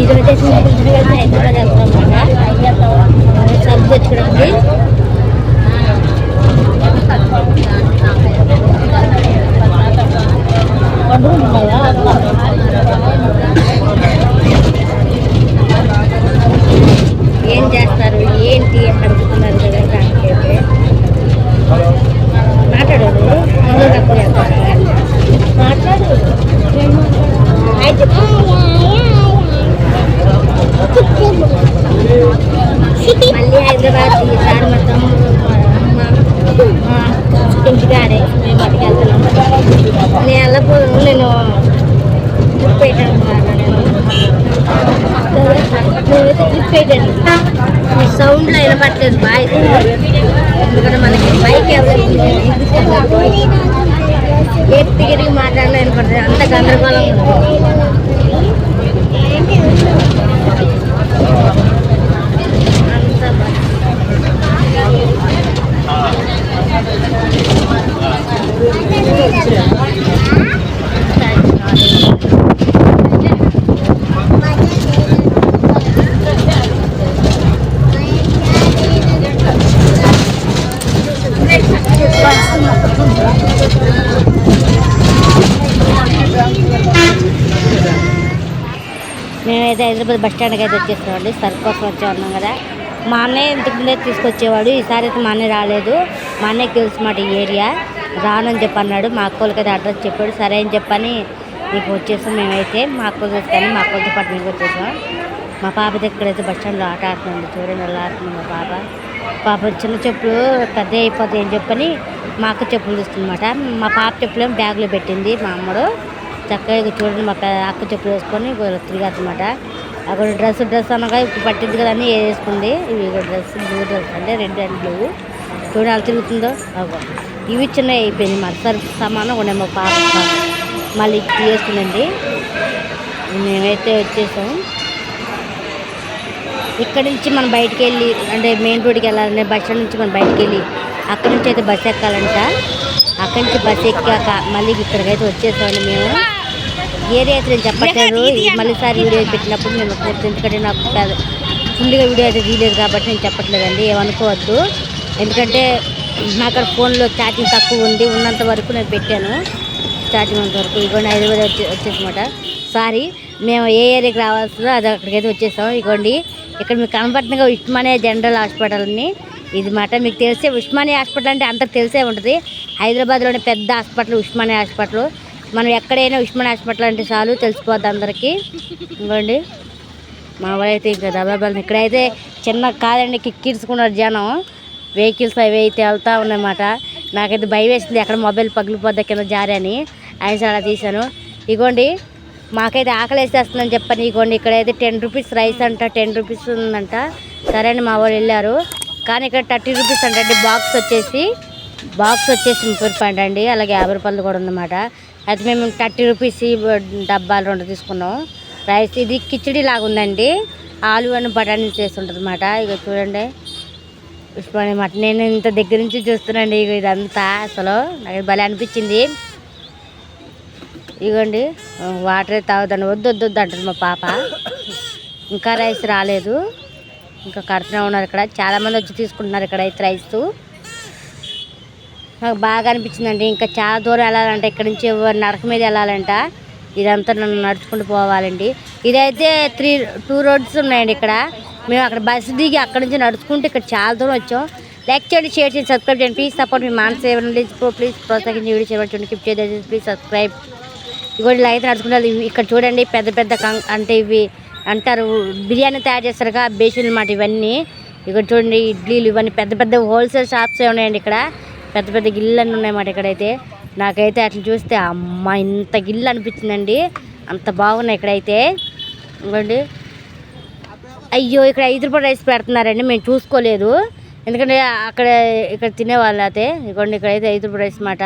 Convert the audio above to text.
ఇది వచ్చేసి హైదరాబాద్ వెళ్తాం సబ్బు తెచ్చుకోవడానికి ఏం చేస్తారు ఏంటి అని అడుగుతున్నారు కదా దానికైతే మాట్లాడదు ముందు తప్పు చేస్తారు మాట్లాడు హాయ్ చెప్పు మళ్ళీ హైదరాబాద్ ఈసారి మా తమ్ముడు మా అమ్మ మా ఇంటికాడే మేము బయటికి వెళ్తున్నాం నేను వెళ్ళపో నేను ట్రిప్ పెట్టాను నేనైతే ట్రిప్ పెట్టాను మీ సౌండ్లో వినపట్లేదు బాయ్. ఎందుకంటే మనకి బైక్ ఎవరు ఎటు తిరిగి మాట్లాడినా వినపడుతుంది అంత గందరగోళం మేమైతే హైదరాబాద్ బస్ స్టాండ్కి అయితే వచ్చేస్తామండి సరుకు కోసం వచ్చే ఉన్నాం కదా. మా అన్నయ్య ఇంతకు ముందే తీసుకొచ్చేవాడు. ఈసారి అయితే మా అన్నయ్య రాలేదు. మా అన్నయ్యకి తెలుసు మాట ఈ ఏరియా. రానని చెప్పి అన్నాడు మా అక్కలకి అయితే అడ్రస్ చెప్పాడు. సరే అని చెప్పని మీకు వచ్చేసాం మేమైతే. మా అక్కలు కానీ మా అక్కలతో పాటు మీకు వచ్చేసాం. మా పాప దగ్గరైతే బస్ స్టాండ్లో ఆట ఆడుతుంది. చూడండి ఎలా ఆడుతుంది మా పాప. పాప చిన్న చెప్పులు పెద్ద అయిపోతాయి అని చెప్పని మా అక్క చెప్పులు తీసుకున్నమాట మా పాప చెప్పులేమో బ్యాగ్లో పెట్టింది మా అమ్మడు. చక్కగా ఇక చూడండి మా అక్క చెప్పులు వేసుకొని తిరిగన్నమాట అక్కడ డ్రెస్ డ్రెస్ అనగా ఇప్పుడు పట్టింది కదా అని వేసుకుంది. ఇవి డ్రెస్ బ్లూ డ్రెస్ అంటే రెడ్ అండ్ బ్లూ. చూడండి అలా తిరుగుతుందో. అగో. ఇవి చిన్నవి అయిపోయింది మరి. సరి సమానం ఉన్నాయి మా పాప. మళ్ళీ వేసుకుందండి. మేమైతే వచ్చేసాం ఇక్కడ నుంచి మనం బయటికి వెళ్ళి అంటే మెయిన్ రోడ్కి వెళ్ళాలంటే బస్ స్టాండ్ నుంచి మనం బయటికి వెళ్ళి అక్కడ నుంచి అయితే బస్ ఎక్కాలంట. అక్కడి నుంచి బస్ ఎక్కాక మళ్ళీ ఇక్కడికైతే వచ్చేసామండి మేము. ఏరియా అయితే నేను చెప్పట్లేదు. మళ్ళీ సారి వీడియో పెట్టినప్పుడు నేను చెప్తాను ఎందుకంటే నాకు ఫుల్గా వీడియో అయితే తీయలేదు కాబట్టి నేను చెప్పట్లేదండి. ఏమనుకోవద్దు ఎందుకంటే నా అక్కడ ఫోన్లో ఛార్జింగ్ తక్కువ ఉంది. ఉన్నంత వరకు నేను పెట్టాను. ఛార్జింగ్ ఉన్నంత వరకు. ఇగోండి హైదరాబాద్ వచ్చే వచ్చేసమాట సారీ మేము ఏ ఏరియాకి రావాల్సిందో అది అక్కడికైతే వచ్చేసాం ఇగోండి ఇక్కడ మీకు కనపడుతుందిగా ఉస్మానియా జనరల్ హాస్పిటల్ని. ఇది మాట మీకు తెలిసే ఉస్మానియా హాస్పిటల్ అంటే అంత తెలిసే ఉంటుంది. హైదరాబాద్లోని పెద్ద హాస్పిటల్ ఉస్మానియా హాస్పిటల్. మనం ఎక్కడైనా ఉస్మానియా హాస్పిటల్ అంటే చాలు తెలిసిపోద్ది అందరికీ. ఇవ్వండి మా వాళ్ళైతే ఇంకా దబాబాలు. ఇక్కడైతే చిన్న కాదండి కిక్కిర్చుకున్నారు జనం. వెహికల్స్ అవి అయితే వెళ్తూ ఉన్నాయన్నమాట నాకైతే భయం వేసింది ఎక్కడ మొబైల్ పగిలిపోద్ది కింద జారి అని. ఆయన అలా తీశాను. ఇగోండి మాకైతే ఆకలి వేసేస్తుందని చెప్పాను ఇగోండి ఇక్కడైతే టెన్ రూపీస్ రైస్ అంట టెన్ రూపీస్ ఉందంట. సరే అని మా వాళ్ళు వెళ్ళారు. కానీ ఇక్కడ థర్టీ రూపీస్ అండి. బాక్స్ వచ్చేసి బాక్స్ వచ్చేసి ముప్పై రూపాయలు అండి. అలాగే యాభై రూపాయలు కూడా ఉందన్నమాట. అయితే మేము థర్టీ రూపీస్ ఈ డబ్బాలు రెండు తీసుకున్నాం. రైస్ ఇది కిచిడి లాగా ఉందండి. ఆలు అని బటానీ చేసి అనమాట ఇక చూడండి. పుష్పని మాట. నేను ఇంత దగ్గర నుంచి చూస్తున్నాండి ఇక ఇదంతా అసలు నాకు భలే అనిపించింది. ఇగోండి. వాటర్ తాగుదాన్ని వద్దు వద్దు వద్దు అంటుంది మా పాప. ఇంకా రైస్ రాలేదు. ఇంకా కడుతూనే ఉన్నారు ఇక్కడ. చాలామంది వచ్చి తీసుకుంటున్నారు ఇక్కడ అయితే రైస్. నాకు బాగా అనిపించిందండి. ఇంకా చాలా దూరం వెళ్ళాలంటే. ఇక్కడ నుంచి నడక మీద వెళ్ళాలంట. ఇదంతా నన్ను నడుచుకుంటూ పోవాలండి. ఇదైతే త్రీ టూ రోడ్స్ ఉన్నాయండి ఇక్కడ. మేము అక్కడ బస్సు దిగి అక్కడ నుంచి నడుచుకుంటూ ఇక్కడ చాలా దూరం వచ్చాం. లైక్ చేయండి షేర్ చేయండి సబ్స్క్రైబ్ చేయండి. ప్లీజ్ సపోర్ట్ మీ మానస ప్లీజ్ ప్లీజ్ ప్రోత్సహించి వీడియో చేయమని చూడండి కిప్ ప్లీజ్ సబ్స్క్రైబ్ ఇగోండి లైట్ నడుచుకుంటారు ఇక్కడ చూడండి పెద్ద పెద్ద అంటే ఇవి అంటారు బిర్యానీ తయారు చేస్తారుగా బేసిన్లు మాట ఇవన్నీ. ఇక్కడ చూడండి ఇడ్లీలు ఇవన్నీ పెద్ద పెద్ద హోల్సేల్ షాప్స్ ఉన్నాయండి ఇక్కడ. పెద్ద పెద్ద గిల్లు అన్నీ ఉన్నాయన్నమాట ఇక్కడైతే. నాకైతే అట్లా చూస్తే అమ్మ ఇంత గిల్లు అనిపించిందండి. అంత బాగున్నాయి ఇక్కడైతే. ఇంకోండి. అయ్యో ఇక్కడ ఐదు రూపాయలు రైస్ పెడుతున్నారండి మేము చూసుకోలేదు. ఎందుకంటే అక్కడ ఇక్కడ తినేవాళ్ళు అయితే. ఇవ్వండి ఇక్కడైతే ఐదు రూపాయలు రైస్ మాట.